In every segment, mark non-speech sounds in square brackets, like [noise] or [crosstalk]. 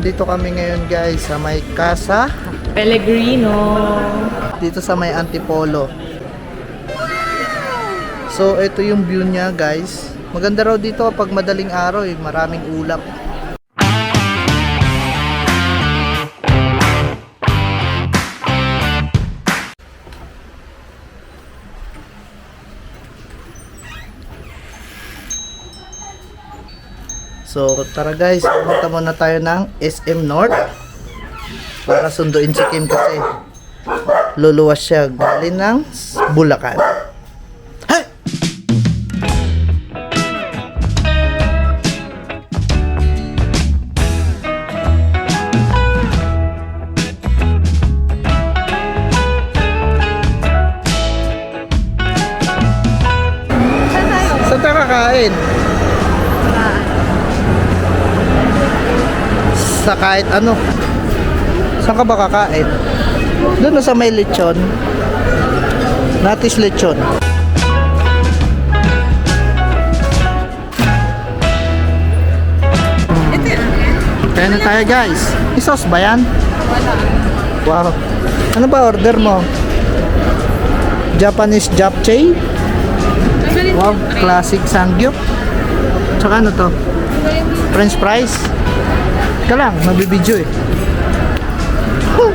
So, andito kami ngayon guys sa may casa. Pellegrino. Dito sa may Antipolo. So, ito yung view niya guys. Maganda raw dito kapag madaling araw eh. Maraming ulap. So, tara guys, pumunta muna tayo ng SM North para sunduin si Kim kasi luluwas siya galing ng Bulacan. Sa kahit ano. Saan ka ba kakain? Doon sa may lechon. Natis lechon. Kaya na tayo guys. Isos ba yan? Wow. Ano ba order mo? Japanese japchae? Wow, classic sangyup. Tsaka ano to? French fries? Ka lang, mabibidyo eh. Huh.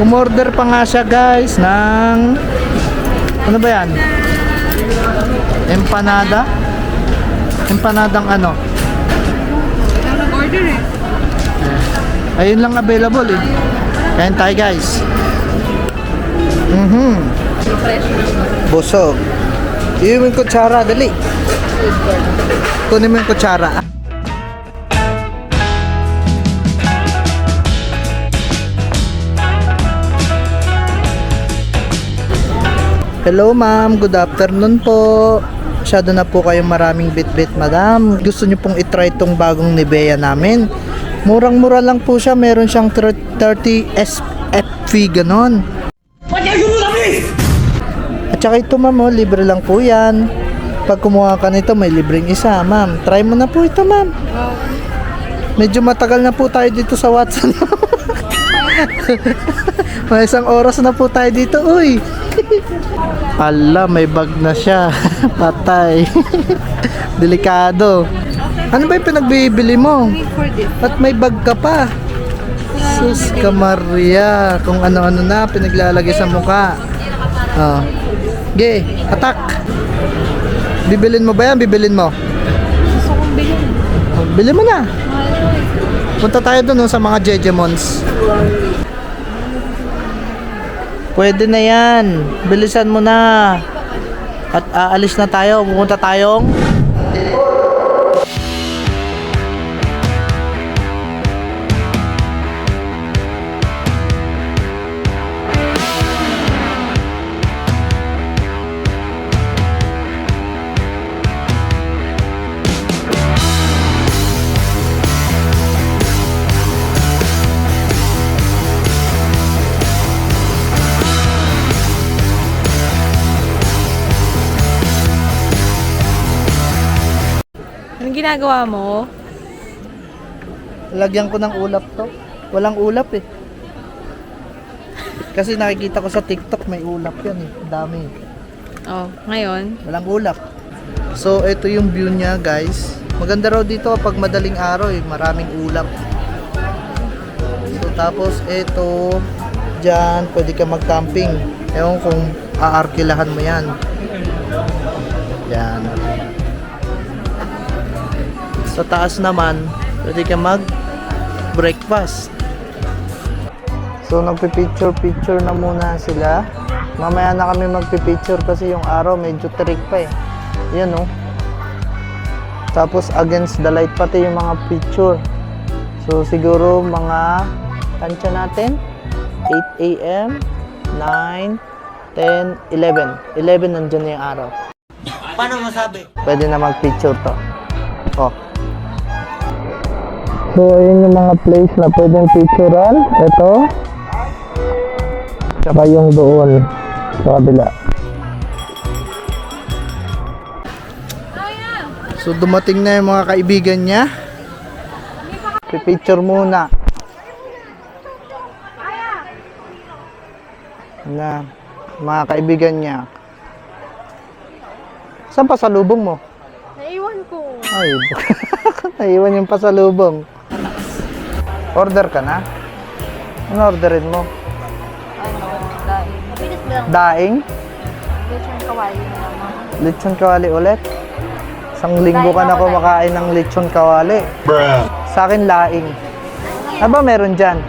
Umorder pa nga siya guys ng ano ba yan? Empanada? Empanadang ano? Nag-order eh. Ayun lang available eh. Kain tayo guys. Mhm. Busog. Iyon yung kutsara, dali. Kunin mo yung kutsara. Hello ma'am, good afternoon po. Masyado na po kayong maraming bit-bit madam. Gusto niyo pong itry itong bagong Nivea namin. Murang-mura lang po siya. Meron siyang 30 SFV ganon. At saka ito ma'am, oh, libre lang po yan. Pag kumuha ka nito, may libreng isa, ma'am. Try mo na po ito, ma'am. Medyo matagal na po tayo dito sa Watson. [laughs] may isang oras na po tayo dito, uy. Ala, may bag na siya. [laughs] Patay. [laughs] Delikado. Ano ba yung pinagbibili mo? At may bag ka pa. Sus ka Maria. Kung ano-ano na pinaglalagay sa mukha. Oh. Ge, atak. Bibilin mo ba yan? Bibilin mo. Gusto kong bilhin. Oh, Bili mo na. Mahal Punta tayo oh, sa mga Jejemons. Pwede na yan. Bilisan mo na. At aalis na tayo. Pupunta tayong... Anong ginagawa mo? Lagyan ko ng ulap to. Walang ulap eh. Kasi nakikita ko sa TikTok may ulap yan eh. Dami. Oh, ngayon. Walang ulap. So, ito yung view niya, guys. Maganda raw dito pag madaling araw, eh. maraming ulap. So, tapos ito, dyan, pwede ka mag-camping. Ewan kung aarkilahan mo yan. Yan. Sa taas naman, pwede ka mag-breakfast. So, nagpipicture-picture na muna sila. Mamaya na kami magpipicture kasi yung araw medyo trick pa eh. Yan oh. Tapos against the light pati yung mga picture. So, siguro mga tansya natin. 8 a.m., 9, 10, 11. 11 nandyan na yung araw. Paano masabi? Pwede na mag-picture to. Oh. So, ayun yung mga place na pwedeng picturean. Ito. Tsaka yung doon. Sa kabila. So, dumating na yung mga kaibigan niya. Pipicture muna. Na, mga kaibigan niya. Saan pa sa lubong mo? Naiwan ko. Ay, [laughs] naiwan yung pasalubong. Order ka na? Ano orderin mo? Ano, dahil. Mabilis lang. Daing? Lechon kawali na naman. Lechon kawali ulit? Isang linggo ka na Daing ako, kumakain ng lechon kawali. Sa akin, laing. Aba, meron dyan.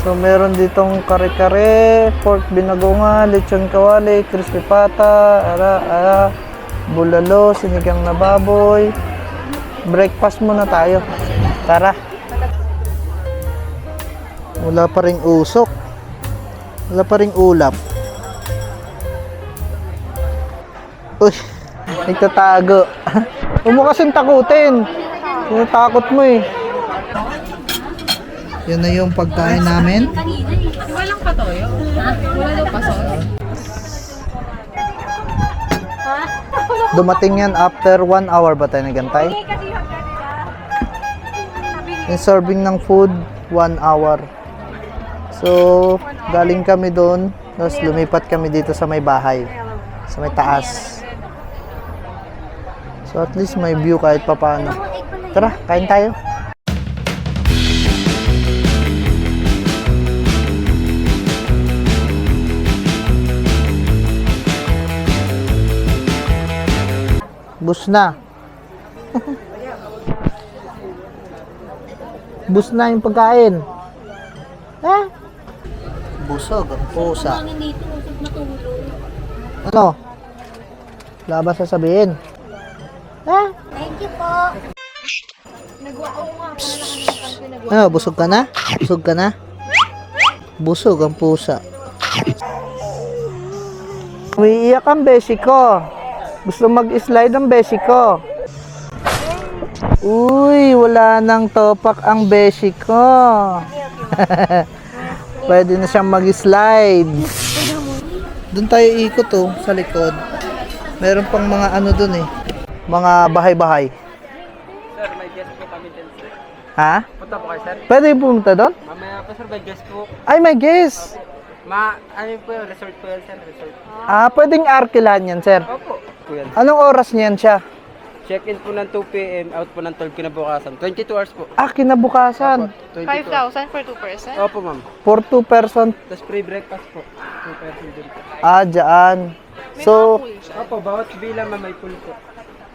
So, meron ditong kare-kare, pork binagonga, lechon kawali, crispy pata, ara, ara, bulalo, sinigang na baboy. Breakfast muna tayo. Tara. Wala pa ring usok. Wala pa ring ulap. Uy, [laughs] nagtatago. [laughs] Huwag mo kasing takutin. Tinatakot mo eh. Yan na yung pagkain namin. Walang patoyo. Wala daw pasoy. Dumating yan after 1 hour ba tayo nagantay? Yung serving ng food, 1 hour. So, galing kami doon, tapos lumipat kami dito sa may bahay, sa may taas. So, at least may view kahit papano. Tara, kain tayo. Bus na. [laughs] Bus na yung pagkain. Eh? Busog ang pusa. Ano? Wala ba sasabihin? Eh? Thank you po. Ano, busog ka na? Busog ka na? Busog ang pusa. Umiiyak ang beshi ko. Gusto mag-slide ang beshi ko. Uy, wala nang topak ang beshi ko. [laughs] Pwede na siyang mag-slide. Doon tayo ikot oh, sa likod. Meron pang mga ano doon eh. Mga bahay-bahay. Sir, may guest po kami din, sir. Ha? Punta po kayo, sir. Pwede yung pumunta doon? Mamaya po, sir, may guest po. Ay, may guest. Ma, ano yun po yun? Resort po yan, sir. Resort. Ah, pwedeng arkilan yan, sir. Opo. Po yan. Anong oras niyan siya? Check-in po ng 2 p.m., out po ng 12 kinabukasan. 22 hours po. Ah, kinabukasan. 22 hours. 5,000 for 2 person? Opo, ma'am. For two person. Tapos free breakfast po. 2 person din po. Ah, dyan. So, Opo, bawat bilang ma'am may pool po.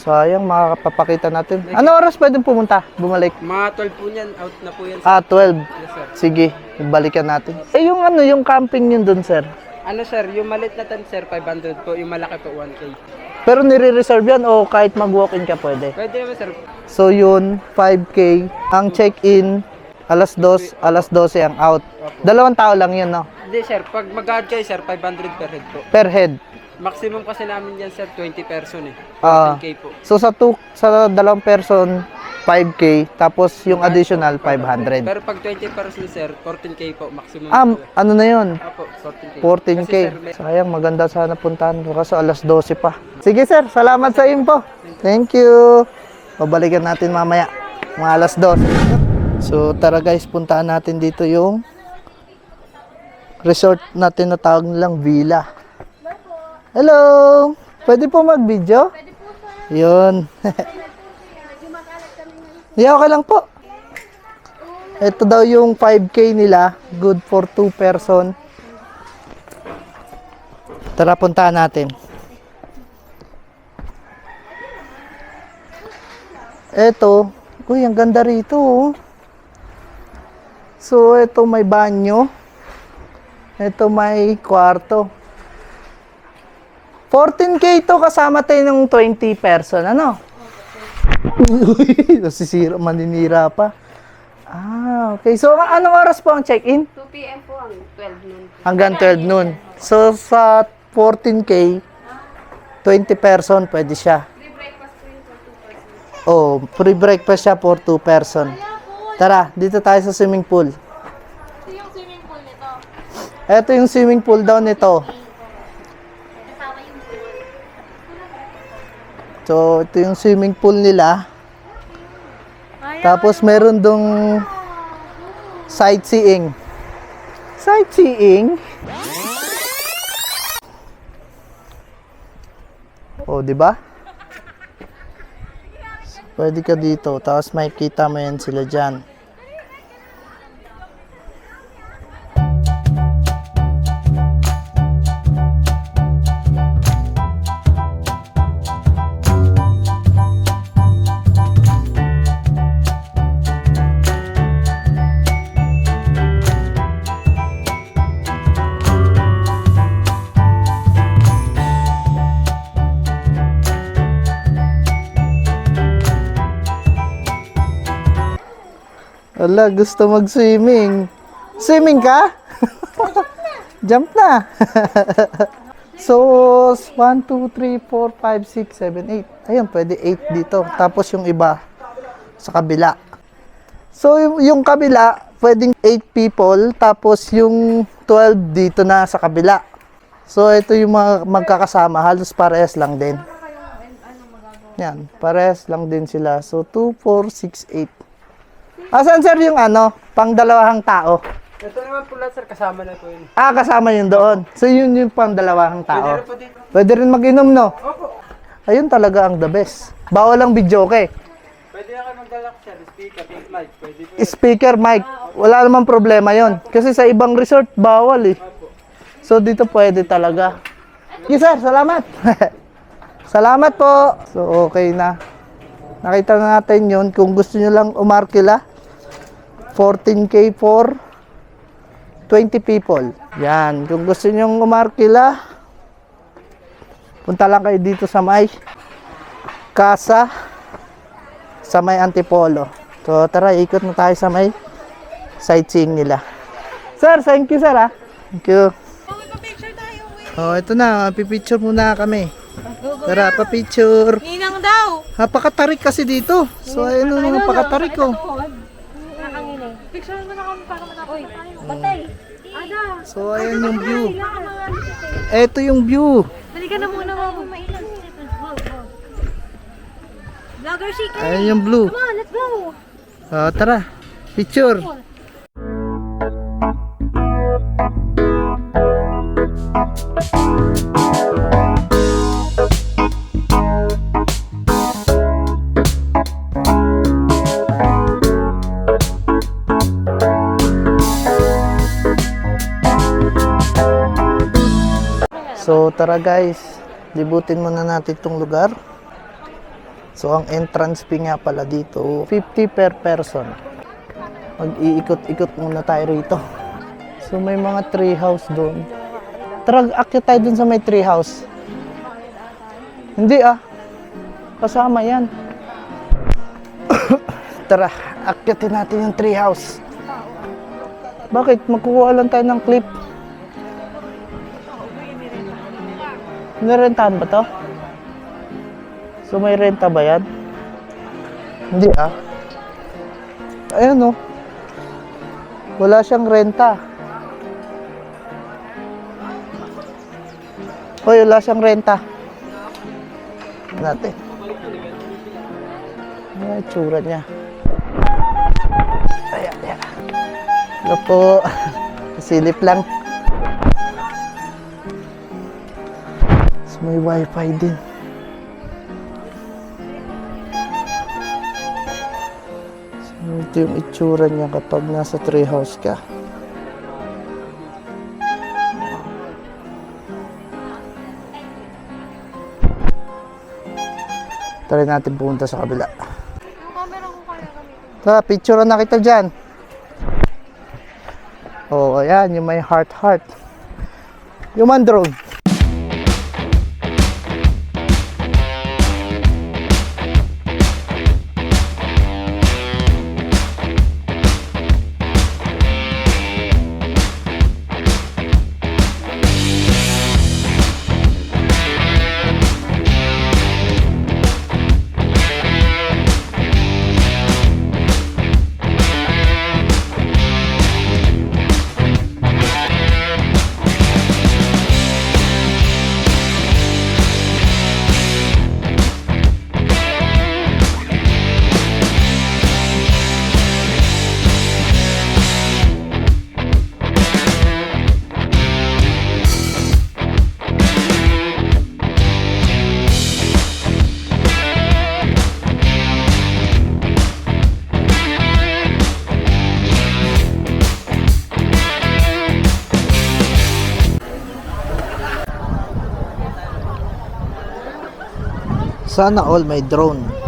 sayang, makakapapakita natin. Ano oras pwedeng pumunta? Bumalik? Mga 12 po niyan, out na po yan, sir. Ah, 12. Yes, sir. Sige, balikan natin. Eh, yung ano, yung camping yun dun, sir. Ano, sir, yung malit na tan, sir, 500 po. Yung malaki po, 1K. Pero nire-reserve yan o kahit mag-walk-in ka pwede? Pwede naman, sir. So, yun, 5K. Ang check-in, alas 2, alas 12 ang out. Dalawang tao lang yun, no? Hindi, sir. Pag mag-add kayo, sir, 500 per head po. Per head. Maximum kasi namin yan, sir, 20 person eh. Ah. 10K po. So, sa, two, sa dalawang person, 5K. Tapos, yung additional, 500. Pero pag 20 person, sir, 14K po, maximum. Ah, po. ano na yun? Apo, 14K. 14K. Kasi, sir, may- Sayang, maganda sana puntahan ko kaso alas 12 pa. Sige sir, salamat sa info. Thank you. Babalikan natin mamaya, mga alas 12. So tara guys, puntahan natin dito yung resort natin na tawag nilang villa. Hello! Pwede po mag-video? Pwede po sir. Yun. [laughs] yeah, okay lang po. Ito daw yung 5K nila. Good for 2 person. Tara, puntahan natin. Eto. Uy, ang ganda rito. oh. So, ito may banyo. Ito may kwarto. 14K to kasama tayo ng 20 person. Ano? Uy, nasisira, maninira pa. Ah, okay. So, anong oras po ang check-in? 2 p.m. po ang 12 noon. Hanggang 12 noon. So, sa 14K, 20 person, pwede siya. Oh, free breakfast siya for 2 person. Tara, dito tayo sa swimming pool. Ito yung swimming pool nito. Ito yung swimming pool daw nito. Kasama yung pool. So, ito yung swimming pool nila. Tapos meron dong sightseeing. Sightseeing? Oh, di ba? Pwede ka dito, tapos makikita mo yan sila dyan. Ala, gusto mag-swimming. Swimming ka? [laughs] Jump na. so, 1, 2, 3, 4, 5, 6, 7, 8. Ayun, pwede 8 dito. Tapos yung iba sa kabila. So, yung kabila, pwedeng 8 people. Tapos yung 12 dito na sa kabila. So, ito yung mga magkakasama. Halos parehas lang din. Yan, parehas lang din sila. So, 2, 4, 6, 8. Asan sir yung ano, pang dalawang tao? Ito naman lahat sir, kasama na po yun. Ah, kasama yun doon. So yun yung pang dalawang tao. Meron po dito. Pwede rin mag-inom, no? Opo. Ayun talaga ang the best. Bawal ang video, okay? Pwede na kayo magdala sir, speaker, mic. Pwede po. Speaker, mic. Wala namang problema yon. Kasi sa ibang resort, bawal eh. So dito pwede talaga. Yes sir, salamat. [laughs] salamat po. So okay na. Nakita na natin yun. Kung gusto nyo lang umarkila, 14k for 20 people. Yan. Kung gusto nyo umarkila, punta lang kayo dito sa may Casa sa may Antipolo. So tara, ikot na tayo sa may sightseeing nila. Sir, thank you sir ah. Thank you. Oh, ito na, pipicture muna kami. Tara, pa-picture. Ninang daw. Napakatarik kasi dito. So, ayun ang napakatarik ko. Picture mo na kami para matapos. Batay. Ada. So, ayun yung view. Ito yung view. Dali ka na muna, mama. Vlogger si Kay. Ayun yung blue. Come on, let's go. Oh, tara, picture. So tara guys, libutin muna natin itong lugar. So ang entrance fee nga pala dito, 50 per person. Mag-iikot-ikot muna tayo rito. So may mga tree house doon. Tara, akyat tayo doon sa may tree house. Hindi ah. Kasama yan. [coughs] Tara, akyatin natin yung tree house. Bakit? Magkukuha lang tayo ng clip. Nirentahan ba to? So may renta ba yan? Hindi ah. Ayan oh. Wala siyang renta. Hoy, wala siyang renta. Natin. Ano yung itsura niya? Ayan, ayan. Po. [laughs] Silip lang. May wifi din. So, ito yung itsura niya kapag nasa treehouse ka. Try natin pumunta sa kabila. Tara, picture na kita dyan. Oh, ayan, yung may heart-heart. Yung man drone. Sana all may drone.